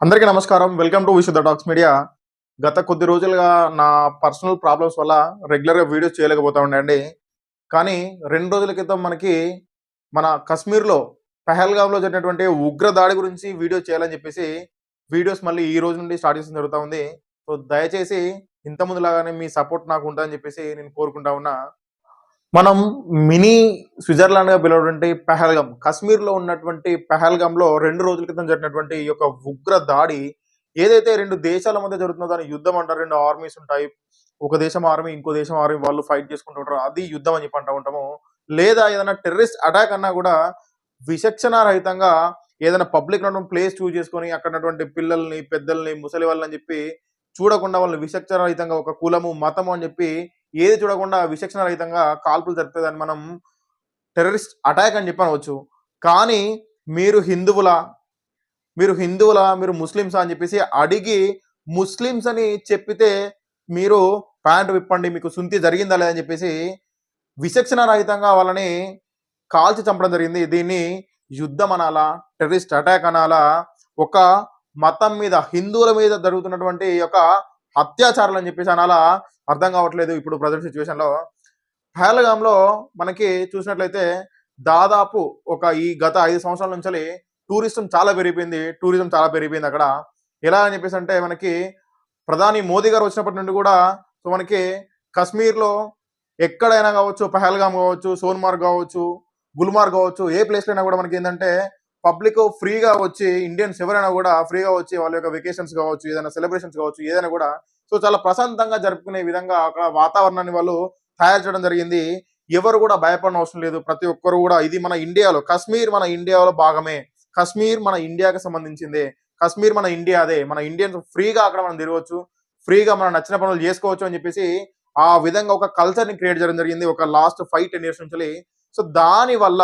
అందరికీ నమస్కారం. Welcome to Vishuddha talks media గత కొద్ది రోజులుగా నా పర్సనల్ ప్రాబ్లమ్స్ వల్ల రెగ్యులర్గా వీడియోస్ చేయలేకపోతా ఉండండి. కానీ రెండు రోజుల క్రితం మనకి మన కశ్మీర్లో పెహల్గామ్లో జరిగినటువంటి ఉగ్ర దాడి గురించి వీడియో చేయాలని చెప్పేసి వీడియోస్ మళ్ళీ ఈ రోజు నుండి స్టార్ట్ చేసిన జరుగుతూ ఉంది. సో దయచేసి ఇంతముందులాగానే మీ సపోర్ట్ నాకు ఉంటుందని చెప్పేసి నేను కోరుకుంటా ఉన్నా. మనం మినీ స్విట్జర్లాండ్గా పిలవటువంటి పెహల్గం కశ్మీర్లో ఉన్నటువంటి పెహల్గంలో రెండు రోజుల క్రితం జరిగినటువంటి ఈ యొక్క ఉగ్ర దాడి ఏదైతే రెండు దేశాల మధ్య జరుగుతుందో దాని యుద్ధం అంటారు. రెండు ఆర్మీస్ ఉంటాయి. ఒక దేశం ఆర్మీ ఇంకో దేశం ఆర్మీ వాళ్ళు ఫైట్ చేసుకుంటుంటారు అది యుద్ధం అని చెప్పి అంటూ ఉంటాము. లేదా ఏదైనా టెర్రరిస్ట్ అటాక్ అన్నా కూడా విచక్షణ రహితంగా ఏదైనా పబ్లిక్ ప్లేస్ చూజ్ చేసుకొని అక్కడ పిల్లల్ని పెద్దల్ని ముసలి వాళ్ళని చెప్పి చూడకుండా వాళ్ళు విచక్షణ రహితంగా ఒక కులము మతము అని చెప్పి ఏది చూడకుండా విచక్షణ రహితంగా కాల్పులు జరిపేదాన్ని మనం టెర్రరిస్ట్ అటాక్ అని చెప్పనవచ్చు. కానీ మీరు హిందువుల మీరు హిందువుల మీరు ముస్లిమ్స్ అని చెప్పేసి అడిగి ముస్లిమ్స్ అని చెప్పితే మీరు ప్యాంట్ విప్పండి మీకు సుంతి జరిగిందా లేదని చెప్పేసి విచక్షణ రహితంగా వాళ్ళని కాల్చి చంపడం జరిగింది. దీన్ని యుద్ధం అనాలా టెర్రరిస్ట్ అటాక్ అనాలా ఒక మతం మీద హిందువుల మీద జరుగుతున్నటువంటి ఒక యొక్క అత్యాచారాలు అని చెప్పేసి అనాలా అర్థం కావట్లేదు ఇప్పుడు ప్రజెంట్ సిచ్యువేషన్లో. పహల్గామ్లో మనకి చూసినట్లయితే దాదాపు ఒక ఈ గత ఐదు సంవత్సరాల నుంచి టూరిజం చాలా పెరిగిపోయింది టూరిజం చాలా పెరిగిపోయింది అక్కడ. ఎలా అని చెప్పేసి అంటే మనకి ప్రధాని మోదీ గారు వచ్చినప్పటి నుండి కూడా సో మనకి కాశ్మీర్లో ఎక్కడైనా కావచ్చు పహల్గామ్ కావచ్చు సోన్మార్గ్ కావచ్చు గుల్మార్గ్ కావచ్చు ఏ ప్లేస్ అయినా కూడా మనకి ఏంటంటే పబ్లిక్ ఫ్రీగా వచ్చి ఇండియన్స్ ఎవరైనా కూడా ఫ్రీగా వచ్చి వాళ్ళ యొక్క వెకేషన్స్ కావచ్చు ఏదైనా సెలబ్రేషన్స్ కావచ్చు ఏదైనా కూడా సో చాలా ప్రశాంతంగా జరుపుకునే విధంగా అక్కడ వాతావరణాన్ని వాళ్ళు తయారు చేయడం జరిగింది. ఎవరు కూడా భయపడిన అవసరం లేదు. ప్రతి ఒక్కరు కూడా ఇది మన ఇండియాలో. కాశ్మీర్ మన ఇండియాలో భాగమే. కాశ్మీర్ మన ఇండియాకి సంబంధించిందే. కాశ్మీర్ మన ఇండియా అదే. మన ఇండియన్స్ ఫ్రీగా అక్కడ మనం తిరగవచ్చు ఫ్రీగా మనం నచ్చిన పనులు చేసుకోవచ్చు అని చెప్పేసి ఆ విధంగా ఒక కల్చర్ని క్రియేట్ చేయడం జరిగింది. ఒక లాస్ట్ ఫైవ్ టెన్ ఇయర్స్ నుంచి సో దాని వల్ల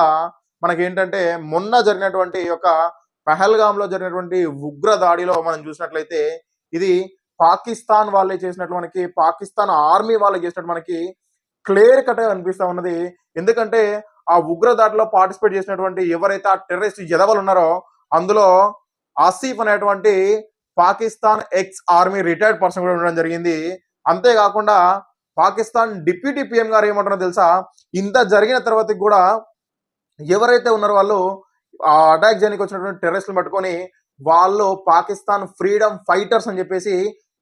మనకి ఏంటంటే మొన్న జరిగినటువంటి ఒక పహల్గామ్లో జరిగినటువంటి ఉగ్ర దాడిలో మనం చూసినట్లయితే ఇది పాకిస్తాన్ వాళ్ళే చేసినట్టు మనకి పాకిస్తాన్ ఆర్మీ వాళ్ళే చేసినట్టు మనకి క్లియర్ కట్ అనిపిస్తా ఉన్నది. ఎందుకంటే ఆ ఉగ్ర దాడిలో పార్టిసిపేట్ చేసినటువంటి ఎవరైతే ఆ టెర్రరిస్ట్ ఎదవలు ఉన్నారో అందులో ఆసిఫ్ అనేటువంటి Pakistan ex army retired person కూడా ఉండడం జరిగింది. అంతేకాకుండా పాకిస్తాన్ డిప్యూటీ పిఎం గారు ఏమంటారో తెలుసా? ఇంత జరిగిన తర్వాత కూడా ఎవరైతే ఉన్నారో వాళ్ళు ఆ అటాక్ చేయడానికి వచ్చినటువంటి టెర్రరిస్టులు పట్టుకొని వాళ్ళు పాకిస్తాన్ ఫ్రీడమ్ ఫైటర్స్ అని చెప్పేసి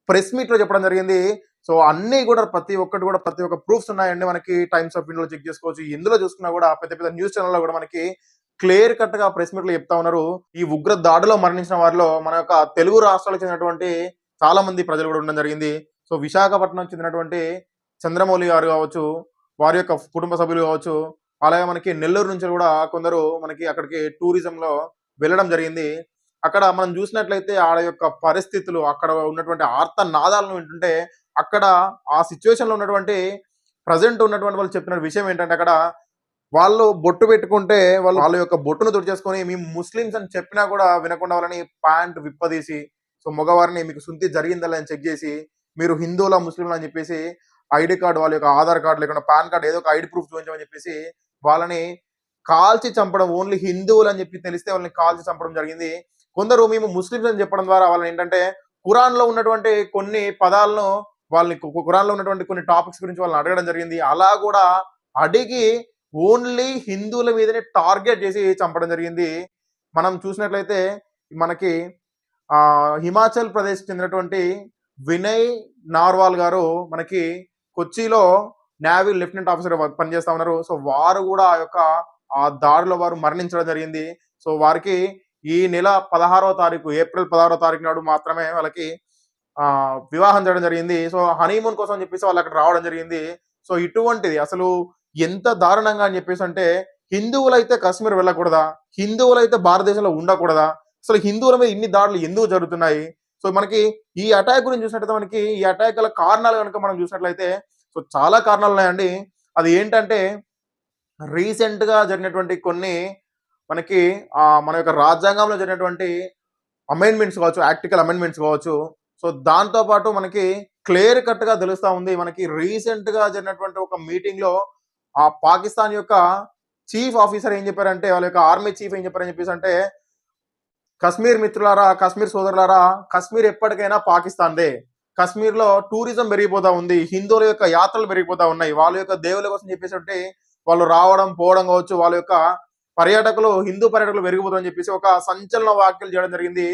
ప్రెస్ మీట్లో చెప్పడం జరిగింది. సో అన్ని కూడా ప్రతి ఒక్కటి కూడా ప్రతి ఒక్క ప్రూఫ్స్ ఉన్నాయండి మనకి టైమ్స్ ఆఫ్ ఇండియాలో చెక్ చేసుకోవచ్చు. ఇందులో చూసుకున్నా కూడా పెద్ద పెద్ద న్యూస్ ఛానల్లో కూడా మనకి క్లియర్ కట్గా ప్రెస్ మీట్లో చెప్తా ఉన్నారు. ఈ ఉగ్ర దాడిలో మరణించిన వారిలో మన యొక్క తెలుగు రాష్ట్రాలకు చెందినటువంటి చాలా మంది ప్రజలు కూడా ఉండడం జరిగింది. సో విశాఖపట్నం చెందినటువంటి చంద్రమౌళి గారు కావచ్చు వారి యొక్క కుటుంబ సభ్యులు కావచ్చు అలాగే మనకి నెల్లూరు నుంచి కూడా కొందరు మనకి అక్కడికి టూరిజం లో వెళ్ళడం జరిగింది. అక్కడ మనం చూసినట్లయితే ఆడ యొక్క పరిస్థితులు అక్కడ ఉన్నటువంటి ఆర్త నాదాలను వింటుంటే అక్కడ ఆ సిచ్యువేషన్లో ఉన్నటువంటి ప్రజెంట్ ఉన్నటువంటి వాళ్ళు చెప్పిన విషయం ఏంటంటే అక్కడ వాళ్ళు బొట్టు పెట్టుకుంటే వాళ్ళు వాళ్ళ యొక్క బొట్టును తుడిచేసుకొని మేము ముస్లిమ్స్ అని చెప్పినా కూడా వినకుండా వాళ్ళని ప్యాంట్ విప్పదీసి సో మగవారిని మీకు సుంతి జరిగిందా అని చెక్ చేసి మీరు హిందువులా ముస్లింలా అని చెప్పేసి ఐడి కార్డు వాళ్ళ యొక్క ఆధార్ కార్డు లేకుండా పాన్ కార్డు ఏదో ఒక ఐడి ప్రూఫ్ చూపించమని చెప్పేసి వాళ్ళని కాల్చి చంపడం ఓన్లీ హిందువులు అని చెప్పి తెలిస్తే వాళ్ళని కాల్చి చంపడం జరిగింది. కొందరు మేము ముస్లిమ్స్ అని చెప్పడం ద్వారా వాళ్ళని ఏంటంటే కురాన్లో ఉన్నటువంటి కొన్ని పదాలను వాళ్ళని కురాన్లో ఉన్నటువంటి కొన్ని టాపిక్స్ గురించి వాళ్ళని అడగడం జరిగింది. అలా కూడా అడిగి ఓన్లీ హిందువుల మీదనే టార్గెట్ చేసి చంపడం జరిగింది. మనం చూసినట్లయితే మనకి హిమాచల్ ప్రదేశ్ చెందినటువంటి వినయ్ నార్వాల్ గారు మనకి కొచ్చిలో నేవీ లెఫ్టినెంట్ ఆఫీసర్ పనిచేస్తా ఉన్నారు. సో వారు కూడా ఆ యొక్క ఆ దాడిలో వారు మరణించడం జరిగింది. సో వారికి ఈ నెల పదహారవ తారీఖు ఏప్రిల్ పదహారో తారీఖు నాడు మాత్రమే వాళ్ళకి ఆ వివాహం చేయడం జరిగింది. సో హనీమూన్ కోసం చెప్పేసి వాళ్ళు అక్కడ రావడం జరిగింది. సో ఇటువంటిది అసలు ఎంత దారుణంగా అని చెప్పేసి అంటే హిందువులైతే కాశ్మీర్ వెళ్ళకూడదా? హిందువులైతే భారతదేశంలో ఉండకూడదా? అసలు హిందువుల మీద ఇన్ని దాడులు ఎందుకు జరుగుతున్నాయి? సో మనకి ఈ అటాక్ గురించి చూసినట్లయితే మనకి ఈ అటాక్ గల కారణాలు కనుక మనం చూసినట్లయితే సో చాలా కారణాలు ఉన్నాయండి. అది ఏంటంటే రీసెంట్గా జరిగినటువంటి కొన్ని మనకి ఆ మన యొక్క రాజ్యాంగంలో జరిగినటువంటి అమెండ్మెంట్స్ కావచ్చు యాక్టికల్ అమెండ్మెంట్స్ కావచ్చు. సో దాంతో పాటు మనకి క్లియర్ కట్గా ఉంది. మనకి రీసెంట్గా జరిగినటువంటి ఒక మీటింగ్లో ఆ పాకిస్తాన్ యొక్క చీఫ్ ఆఫీసర్ ఏం చెప్పారంటే వాళ్ళ యొక్క ఆర్మీ చీఫ్ ఏం చెప్పారని చెప్పేసి అంటే కశ్మీర్ మిత్రులారా కశ్మీర్ సోదరులారా కశ్మీర్ ఎప్పటికైనా పాకిస్తాన్దే. కశ్మీర్లో టూరిజం పెరిగిపోతా ఉంది. హిందువుల యొక్క యాత్రలు పెరిగిపోతా ఉన్నాయి. వాళ్ళ యొక్క దేవుల కోసం చెప్పేసి అంటే వాళ్ళు రావడం పోవడం కావచ్చు వాళ్ళ యొక్క పర్యాటకులు హిందూ పర్యాటకులు పెరిగిపోతారని చెప్పేసి ఒక సంచలన వ్యాఖ్యలు చేయడం జరిగింది.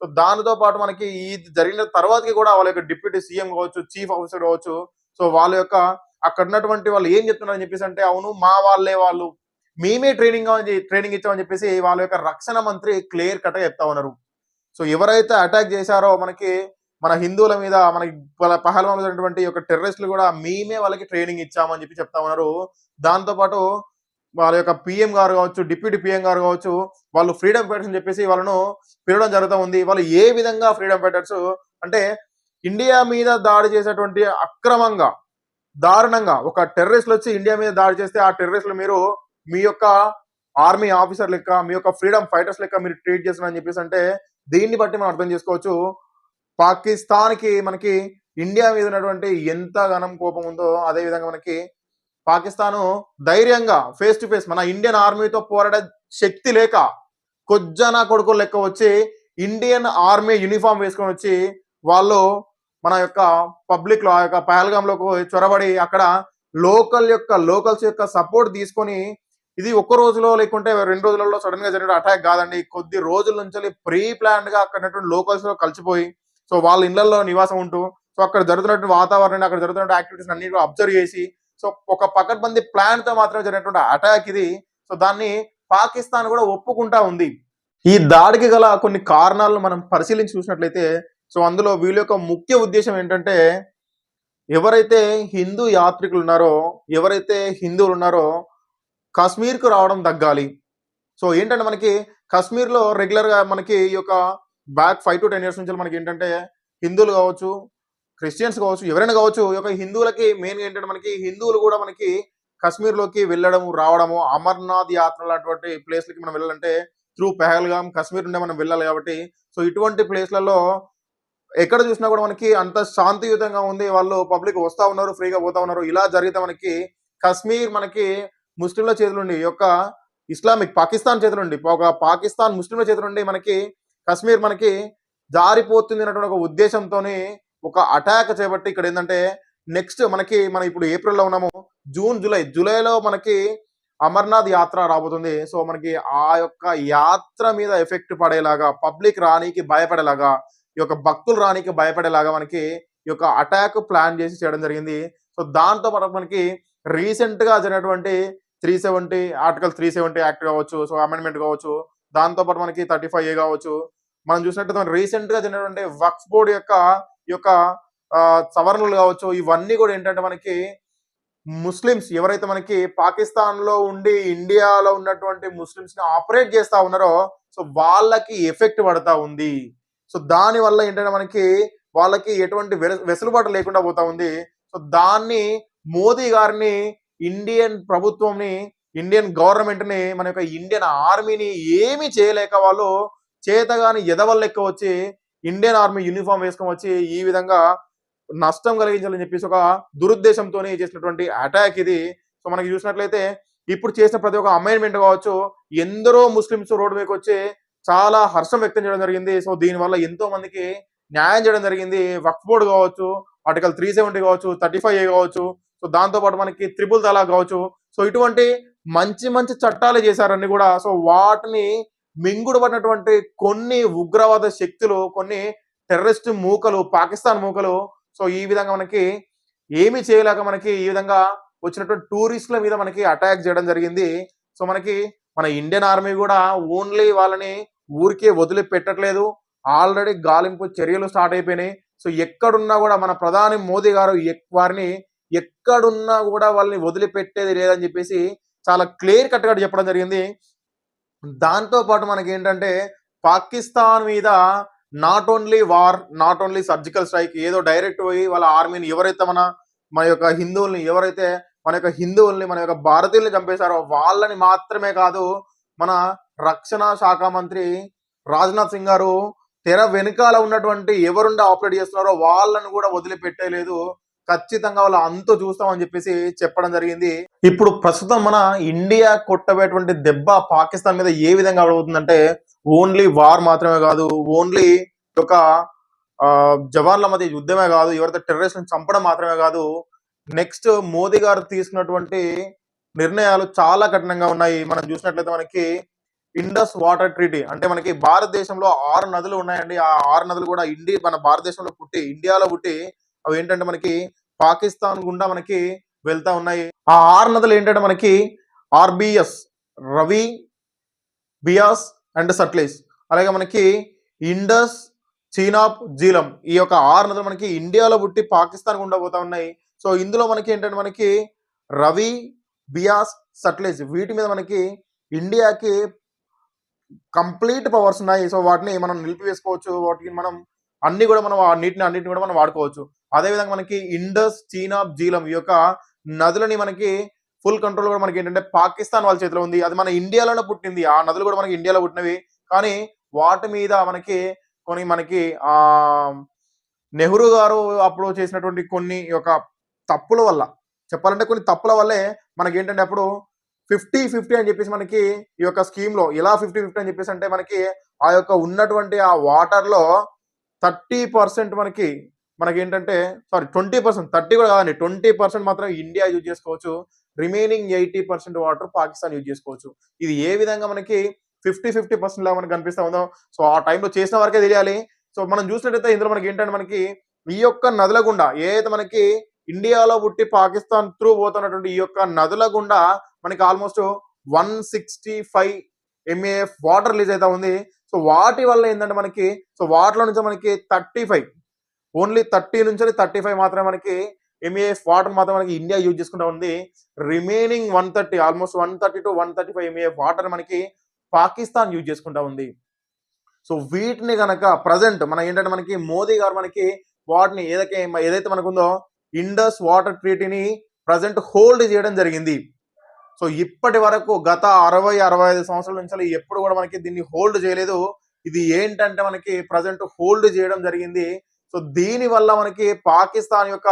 సో దానితో పాటు మనకి ఈ జరిగిన తర్వాతకి కూడా వాళ్ళ యొక్క డిప్యూటీ సీఎం కావచ్చు చీఫ్ ఆఫీసర్ కావచ్చు సో వాళ్ళ యొక్క అక్కడ ఉన్నటువంటి వాళ్ళు ఏం చెప్తున్నారని చెప్పేసి అంటే అవును మా వాళ్ళే వాళ్ళు. మేమే ట్రైనింగ్ ట్రైనింగ్ ఇచ్చామని చెప్పేసి వాళ్ళ యొక్క రక్షణ మంత్రి క్లియర్ కట్ చెప్తా ఉన్నారు. సో ఎవరైతే అటాక్ చేశారో మనకి మన హిందువుల మీద మనకి పహల్వాన్ యొక్క టెర్రరిస్టులు కూడా మేమే వాళ్ళకి ట్రైనింగ్ ఇచ్చామని చెప్పి చెప్తా ఉన్నారు. దాంతో పాటు వాళ్ళ యొక్క పిఎం గారు కావచ్చు డిప్యూటీ పిఎం గారు కావచ్చు వాళ్ళు ఫ్రీడమ్ ఫైటర్స్ అని చెప్పేసి వాళ్ళను పిలవడం జరుగుతూ ఉంది. వాళ్ళు ఏ విధంగా ఫ్రీడమ్ ఫైటర్స్ అంటే ఇండియా మీద దాడి చేసేటువంటి అక్రమంగా దారుణంగా ఒక టెర్రరిస్టులు వచ్చి ఇండియా మీద దాడి చేస్తే ఆ టెర్రరిస్టులు మీరు మీ యొక్క ఆర్మీ ఆఫీసర్ లెక్క మీ యొక్క ఫ్రీడమ్ ఫైటర్స్ లెక్క మీరు ట్రీట్ చేస్తున్నారని చెప్పేసి అంటే దీన్ని బట్టి మనం అర్థం చేసుకోవచ్చు. పాకిస్తాన్కి మనకి ఇండియా మీద ఉన్నటువంటి ఎంత ఘనం కోపం ఉందో అదే విధంగా మనకి పాకిస్తాన్ ధైర్యంగా ఫేస్ టు ఫేస్ మన ఇండియన్ ఆర్మీతో పోరాడే శక్తి లేక కొజ్జన కొడుకులు లెక్క వచ్చి ఇండియన్ ఆర్మీ యూనిఫామ్ వేసుకొని వచ్చి వాళ్ళు మన యొక్క పబ్లిక్లో ఆ యొక్క పహల్గామ్ చొరబడి అక్కడ లోకల్ యొక్క లోకల్స్ యొక్క సపోర్ట్ తీసుకొని ఇది ఒక్క రోజులో లేకుంటే రెండు రోజులలో సడన్గా జరిగిన అటాక్ కాదండి. కొద్ది రోజుల నుంచి ప్రీ ప్లాన్డ్గా అక్కడ లోకల్స్లో కలిసిపోయి సో వాళ్ళ ఇళ్ళలో నివాసం ఉంటూ సో అక్కడ జరుగుతున్నటువంటి వాతావరణం అక్కడ జరుగుతున్న యాక్టివిటీస్ అన్ని అబ్జర్వ్ చేసి సో ఒక పకడ్బందీ ప్లాన్తో మాత్రమే జరిగినటువంటి అటాక్ ఇది. సో దాన్ని పాకిస్తాన్ కూడా ఒప్పుకుంటా ఉంది. ఈ దాడికి గల కొన్ని కారణాలను మనం పరిశీలించి చూసినట్లయితే సో అందులో వీళ్ళ యొక్క ముఖ్య ఉద్దేశం ఏంటంటే ఎవరైతే హిందూ యాత్రికులు ఉన్నారో ఎవరైతే హిందువులు ఉన్నారో కాశ్మీర్కు రావడం తగ్గాలి. సో ఏంటంటే మనకి కాశ్మీర్లో రెగ్యులర్గా మనకి ఈ యొక్క back five to ten years నుంచి మనకి ఏంటంటే హిందువులు కావచ్చు క్రిస్టియన్స్ కావచ్చు ఎవరైనా కావచ్చు యొక్క హిందువులకి మెయిన్ ఏంటంటే మనకి హిందువులు కూడా మనకి కశ్మీర్లోకి వెళ్ళడము రావడము అమర్నాథ్ యాత్ర లాంటి ప్లేస్లకి మనం వెళ్ళాలంటే త్రూ పెహల్గామ్ కాశ్మీర్ నుండే మనం వెళ్ళాలి కాబట్టి సో ఇటువంటి ప్లేస్లలో ఎక్కడ చూసినా కూడా మనకి అంత శాంతియుతంగా ఉంది వాళ్ళు పబ్లిక్ వస్తా ఉన్నారు ఫ్రీగా పోతా ఉన్నారు. ఇలా జరిగితే మనకి కాశ్మీర్ మనకి ముస్లింల చేతులుండి ఈ యొక్క ఇస్లామిక్ పాకిస్తాన్ చేతులుండి ఒక పాకిస్తాన్ ముస్లింల చేతులుండి మనకి కాశ్మీర్ మనకి జారిపోతుంది అన్నటువంటి ఒక ఉద్దేశంతోనే ఒక అటాక్ చేపట్టి ఇక్కడ ఏంటంటే నెక్స్ట్ మనకి మనం ఇప్పుడు ఏప్రిల్లో ఉన్నాము జూన్ జూలై జూలైలో మనకి అమర్నాథ్ యాత్ర రాబోతుంది. సో మనకి ఆ యొక్క యాత్ర మీద ఎఫెక్ట్ పడేలాగా పబ్లిక్ రానికి భయపడేలాగా ఈ యొక్క భక్తులు రానికి భయపడేలాగా మనకి ఈ యొక్క అటాక్ ప్లాన్ చేసి చేయడం జరిగింది. సో దాంతో పాటు మనకి రీసెంట్గా జరిగినటువంటి three seventy article three seventy act కావచ్చు సో అమెండ్మెంట్ కావచ్చు దాంతో పాటు మనకి థర్టీ ఫైవ్ ఏ కావచ్చు. మనం చూసినట్టు రీసెంట్గా జరిగినటువంటి వక్స్ బోర్డ్ యొక్క ఈ యొక్క సవరణలు కావచ్చు ఇవన్నీ కూడా ఏంటంటే మనకి ముస్లిమ్స్ ఎవరైతే మనకి పాకిస్తాన్లో ఉండి ఇండియాలో ఉన్నటువంటి ముస్లిమ్స్ని ఆపరేట్ చేస్తా ఉన్నారో సో వాళ్ళకి ఎఫెక్ట్ పడతా ఉంది. సో దాని వల్ల ఏంటంటే మనకి వాళ్ళకి ఎటువంటి వెసులుబాటు లేకుండా పోతా ఉంది. సో దాన్ని మోదీ గారిని ఇండియన్ ప్రభుత్వంని ఇండియన్ గవర్నమెంట్ని మన యొక్క ఇండియన్ ఆర్మీని ఏమీ చేయలేక వాళ్ళు చేతగాని ఎదవల్లెక్క వచ్చి ఇండియన్ ఆర్మీ యూనిఫామ్ వేసుకొని వచ్చి ఈ విధంగా నష్టం కలిగించాలని చెప్పేసి ఒక దురుద్దేశంతో చేసినటువంటి అటాక్ ఇది. సో మనకి చూసినట్లయితే ఇప్పుడు చేసిన ప్రతి ఒక్క అమైన్మెంట్ కావచ్చు ఎందరో ముస్లిమ్స్ రోడ్డు మీదకి వచ్చి చాలా హర్షం వ్యక్తం చేయడం జరిగింది. సో దీని వల్ల ఎంతో మందికి న్యాయం చేయడం జరిగింది. వక్ఫ్ బోర్డు కావచ్చు ఆర్టికల్ త్రీ సెవెంటీ కావచ్చు థర్టీ ఫైవ్ ఏ కావచ్చు సో దాంతో పాటు మనకి త్రిపుల్ తలాక్ కావచ్చు. సో ఇటువంటి మంచి మంచి చట్టాలు చేశారని కూడా సో వాటిని మింగుడు పడినటువంటి కొన్ని ఉగ్రవాద శక్తులు కొన్ని టెర్రరిస్ట్ మూకలు పాకిస్తాన్ మూకలు. సో ఈ విధంగా మనకి ఏమి చేయలేక మనకి ఈ విధంగా వచ్చినటువంటి టూరిస్టుల మీద మనకి అటాక్ చేయడం జరిగింది. సో మనకి మన ఇండియన్ ఆర్మీ కూడా ఓన్లీ వాళ్ళని ఊరికే వదిలి పెట్టట్లేదు ఆల్రెడీ గాలింపు చర్యలు స్టార్ట్ అయిపోయినాయి. సో ఎక్కడున్నా కూడా మన ప్రధాని మోదీ గారు వారిని ఎక్కడున్నా కూడా వాళ్ళని వదిలిపెట్టేది లేదని చెప్పేసి చాలా క్లియర్ కట్గా చెప్పడం జరిగింది. దాంతో పాటు మనకి ఏంటంటే పాకిస్తాన్ మీద not only war not only surgical strike ఏదో డైరెక్ట్ పోయి వాళ్ళ ఆర్మీని ఎవరైతే మన మన యొక్క హిందువుల్ని ఎవరైతే మన యొక్క హిందువుల్ని మన యొక్క భారతీయుల్ని చంపేశారో వాళ్ళని మాత్రమే కాదు మన రక్షణ శాఖ మంత్రి రాజ్నాథ్ సింగ్ గారు తెర వెనుకాల ఉన్నటువంటి ఎవరుండి ఆపరేట్ చేస్తున్నారో వాళ్ళని కూడా వదిలిపెట్టలేదు. ఖచ్చితంగా వాళ్ళు అంతా చూస్తామని చెప్పేసి చెప్పడం జరిగింది. ఇప్పుడు ప్రస్తుతం మన ఇండియా కొట్టబోయేటువంటి దెబ్బ పాకిస్తాన్ మీద ఏ విధంగా అవుతుందంటే ఓన్లీ వార్ మాత్రమే కాదు ఓన్లీ ఒక ఆ, జవాన్ల మధ్య యుద్ధమే కాదు ఎవరైతే టెర్రరిస్ట్ని చంపడం మాత్రమే కాదు నెక్స్ట్ మోదీ గారు తీసుకున్నటువంటి నిర్ణయాలు చాలా కఠినంగా ఉన్నాయి. మనం చూసినట్లయితే మనకి ఇండస్ వాటర్ ట్రీటీ అంటే మనకి భారతదేశంలో ఆరు నదులు ఉన్నాయండి. ఆ ఆరు నదులు కూడా ఇండి మన భారతదేశంలో పుట్టి ఇండియాలో పుట్టి అవి ఏంటంటే మనకి పాకిస్తాన్ గుండా మనకి వెళ్తా ఉన్నాయి. ఆ ఆరు నదులు ఏంటంటే మనకి ఆర్బిఎస్ రవి బియాస్ అండ్ సట్లేజ్ అలాగే మనకి ఇండస్ చీనాప్ జీలం ఈ యొక్క ఆరు నదులు మనకి ఇండియాలో పుట్టి పాకిస్తాన్ గుండా పోతా ఉన్నాయి. సో ఇందులో మనకి ఏంటంటే మనకి రవి బియాస్ సట్లేజ్ వీటి మీద మనకి ఇండియాకి కంప్లీట్ పవర్స్ ఉన్నాయి. సో వాటిని మనం నిలిపివేసుకోవచ్చు. వాటికి మనం అన్ని కూడా మనం ఆ నీటిని అన్నిటిని కూడా మనం వాడుకోవచ్చు. అదేవిధంగా మనకి ఇండస్ చీనాబ్ జీలం ఈ యొక్క నదులని మనకి ఫుల్ కంట్రోల్ కూడా మనకి ఏంటంటే పాకిస్తాన్ వాళ్ళ చేతిలో ఉంది. అది మన ఇండియాలోనే పుట్టింది. ఆ నదులు కూడా మనకి ఇండియాలో పుట్టినవి. కానీ వాటి మీద మనకి కొన్ని మనకి ఆ నెహ్రూ గారు అప్పుడు చేసినటువంటి కొన్ని యొక్క తప్పుల వల్ల చెప్పాలంటే కొన్ని తప్పుల వల్లే మనకి ఏంటంటే అప్పుడు ఫిఫ్టీ ఫిఫ్టీ అని చెప్పేసి మనకి ఈ యొక్క స్కీమ్లో ఇలా ఎలా ఫిఫ్టీ ఫిఫ్టీ అని చెప్పేసి అంటే మనకి ఆ యొక్క ఉన్నటువంటి ఆ వాటర్లో థర్టీ పర్సెంట్ మనకి మనకి ఏంటంటే సారీ ట్వంటీ పర్సెంట్ థర్టీ కూడా కాదండి ట్వంటీ పర్సెంట్ మాత్రం ఇండియా యూజ్ చేసుకోవచ్చు. Remaining eighty percent water Pakistan use చేసుకోవచ్చు. ఇది ఏ విధంగా మనకి ఫిఫ్టీ ఫిఫ్టీ పర్సెంట్ లాగా మనకి కనిపిస్తా ఉందో సో ఆ టైంలో చేసిన వరకే తెలియాలి. సో మనం చూసినట్టయితే ఇందులో మనకి ఏంటంటే మనకి ఈ యొక్క నదుల గుండా ఏదైతే మనకి ఇండియాలో పుట్టి పాకిస్తాన్ త్రూ పోతున్నటువంటి ఈ యొక్క నదుల గుండా మనకి almost one sixty five MAF water release అయితే ఉంది. సో వాటి వల్ల ఏంటంటే మనకి సో వాటిలో నుంచి మనకి థర్టీ ఫైవ్ ఓన్లీ థర్టీ నుంచి థర్టీ ఫైవ్ మాత్రమే మనకి ఎంఏఎఫ్ వాటర్ మాత్రం మనకి ఇండియా యూజ్ చేసుకుంటా ఉంది. Remaining one thirty almost one thirty to one thirty five MAF water మనకి పాకిస్తాన్ యూజ్ చేసుకుంటా ఉంది. సో వీటిని కనుక ప్రజెంట్ మన ఏంటంటే మనకి మోదీ గారు మనకి వాటిని ఏదైతే ఏదైతే మనకు ఉందో ఇండస్ వాటర్ ట్రీటీని ప్రజెంట్ హోల్డ్ చేయడం జరిగింది. సో ఇప్పటి వరకు గత అరవై అరవై ఐదు సంవత్సరాల నుంచి ఎప్పుడు కూడా మనకి దీన్ని హోల్డ్ చేయలేదు. ఇది ఏంటంటే మనకి ప్రజెంట్ హోల్డ్ చేయడం జరిగింది. సో దీని వల్ల మనకి పాకిస్తాన్ యొక్క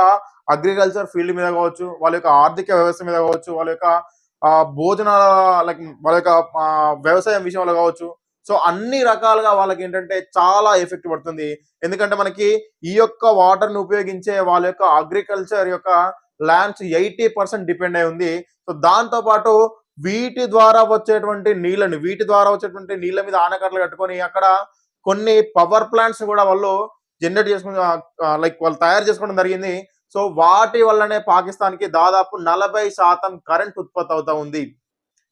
అగ్రికల్చర్ ఫీల్డ్ మీద కావచ్చు వాళ్ళ యొక్క ఆర్థిక వ్యవస్థ మీద కావచ్చు వాళ్ళ యొక్క భోజనాల భోజన లైక్ వాళ్ళ యొక్క వ్యవసాయం విషయంలో కావచ్చు. సో అన్ని రకాలుగా వాళ్ళకి ఏంటంటే చాలా ఎఫెక్ట్ పడుతుంది. ఎందుకంటే మనకి ఈ యొక్క వాటర్ని ఉపయోగించే వాళ్ళ యొక్క అగ్రికల్చర్ యొక్క ల్యాండ్స్ ఎయిటీ పర్సెంట్ డిపెండ్ అయి ఉంది. సో దాంతో పాటు వీటి ద్వారా వచ్చేటువంటి నీళ్ళని వీటి ద్వారా వచ్చేటువంటి నీళ్ళ మీద ఆనకట్టలు కట్టుకొని అక్కడ కొన్ని పవర్ ప్లాంట్స్ కూడా వాళ్ళు జనరేట్ చేసుకుని లైక్ వాళ్ళు తయారు చేసుకోవడం జరిగింది. సో వాటి వల్లనే పాకిస్తాన్కి దాదాపు నలభై శాతం కరెంట్ ఉత్పత్తి అవుతా ఉంది.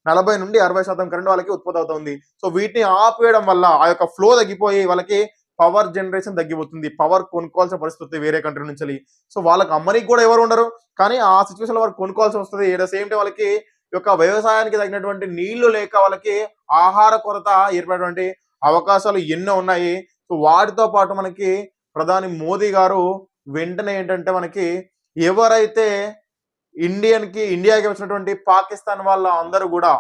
నలభై నుండి అరవై శాతం కరెంట్ వాళ్ళకి ఉత్పత్తి అవుతా ఉంది. సో వీటిని ఆపేయడం వల్ల ఆ యొక్క ఫ్లో తగ్గిపోయి వాళ్ళకి పవర్ జనరేషన్ తగ్గిపోతుంది. పవర్ కొనుక్కోవాల్సిన పరిస్థితి వేరే కంట్రీ నుంచి సో వాళ్ళకి అమ్మనికి కూడా ఎవరు ఉండరు. కానీ ఆ సిచ్యువేషన్లో కొనుక్కోవాల్సి వస్తుంది. ఎట్ ద సేమ్ టైం వాళ్ళకి యొక్క వ్యవసాయానికి తగినటువంటి నీళ్ళు లేక వాళ్ళకి ఆహార కొరత ఏర్పడేటువంటి అవకాశాలు ఎన్నో ఉన్నాయి. సో వాటితో పాటు మనకి ప్రధాని మోదీ గారు వెంటనే ఏంటంటే మనకి ఎవరైతే ఇండియన్కి ఇండియాకి వచ్చినటువంటి పాకిస్తాన్ వాళ్ళ అందరూ కూడా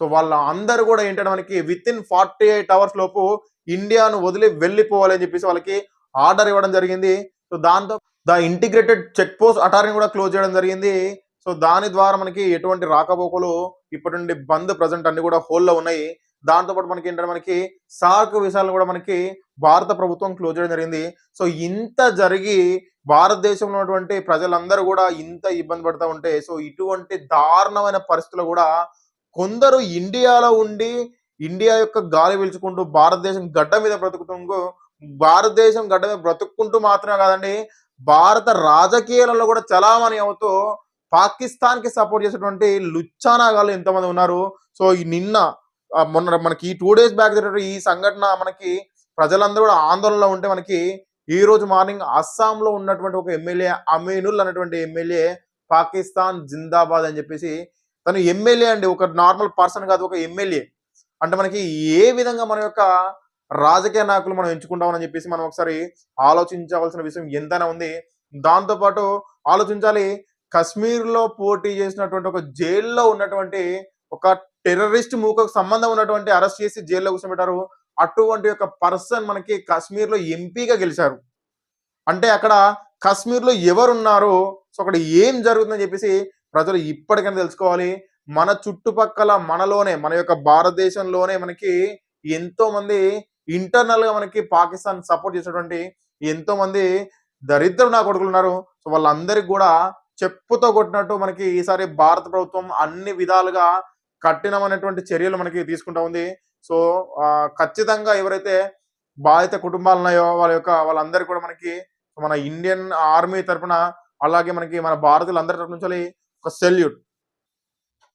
సో వాళ్ళ అందరూ కూడా ఏంటంటే మనకి within forty eight hours లోపు ఇండియాను వదిలి వెళ్ళిపోవాలి అని చెప్పేసి వాళ్ళకి ఆర్డర్ ఇవ్వడం జరిగింది. సో దాంతో the integrated check post Attari కూడా క్లోజ్ చేయడం జరిగింది. సో దాని ద్వారా మనకి ఎటువంటి రాకపోకలు ఇప్పటి నుండి బంద్ ప్రజెంట్ అన్ని కూడా హోల్లో ఉన్నాయి. దాంతో పాటు మనకి ఏంటంటే మనకి సార్క్ విషయాలను కూడా మనకి భారత ప్రభుత్వం క్లోజ్ చేయడం జరిగింది. సో ఇంత జరిగి భారతదేశంలో ఉన్నటువంటి ప్రజలందరూ కూడా ఇంత ఇబ్బంది పడుతూ ఉంటే సో ఇటువంటి దారుణమైన పరిస్థితులు కూడా కొందరు ఇండియాలో ఉండి ఇండియా యొక్క గాలి పీల్చుకుంటూ భారతదేశం గడ్డ మీద బ్రతుకుతూ భారతదేశం గడ్డ మీద బ్రతుక్కుంటూ మాత్రమే కాదండి భారత రాజకీయాలలో కూడా చలామణి అవుతూ పాకిస్తాన్కి సపోర్ట్ చేసేటువంటి లుచ్చానాగాలు ఎంతమంది ఉన్నారు. సో నిన్న మొన్న మనకి ఈ టూ డేస్ బ్యాక్ జరిగిన ఈ సంఘటన మనకి ప్రజలందరూ కూడా ఆందోళనలో ఉంటే మనకి ఈ రోజు మార్నింగ్ అస్సాంలో ఉన్నటువంటి ఒక ఎమ్మెల్యే అమీనుల్ అనేటువంటి ఎమ్మెల్యే పాకిస్తాన్ జిందాబాద్ అని చెప్పేసి తను ఎమ్మెల్యే అండి ఒక నార్మల్ పర్సన్ కాదు ఒక ఎమ్మెల్యే. అంటే మనకి ఏ విధంగా మన యొక్క రాజకీయ నాయకులు మనం ఎంచుకుంటామని చెప్పేసి మనం ఒకసారి ఆలోచించవలసిన విషయం ఎంతైనా ఉంది. దాంతో పాటు ఆలోచించాలి కశ్మీర్లో పోటీ చేసినటువంటి ఒక జైల్లో ఉన్నటువంటి ఒక టెర్రరిస్ట్ మూకకు సంబంధం ఉన్నటువంటి అరెస్ట్ చేసి జైల్లో కూర్చోబెట్టారు. అటువంటి ఒక పర్సన్ మనకి కాశ్మీర్లో ఎంపీగా గెలిచారు. అంటే అక్కడ కాశ్మీర్లో ఎవరున్నారో సో అక్కడ ఏం జరుగుతుందని చెప్పేసి ప్రజలు ఇప్పటికైనా తెలుసుకోవాలి. మన చుట్టుపక్కల మనలోనే మన యొక్క భారతదేశంలోనే మనకి ఎంతో మంది ఇంటర్నల్గా మనకి పాకిస్తాన్ సపోర్ట్ చేసినటువంటి ఎంతో మంది దరిద్రం నా కొడుకులు ఉన్నారు. సో వాళ్ళందరికీ కూడా చెప్పుతో కొట్టినట్టు మనకి ఈసారి భారత ప్రభుత్వం అన్ని విధాలుగా కఠినమైనటువంటి చర్యలు మనకి తీసుకుంటా ఉంది. సో ఆ, ఖచ్చితంగా ఎవరైతే బాధిత కుటుంబాలు ఉన్నాయో వాళ్ళ యొక్క వాళ్ళందరూ కూడా మనకి మన ఇండియన్ ఆర్మీ తరఫున అలాగే మనకి మన భారతీయులందరి తరపు నుంచి ఒక సెల్యూట్.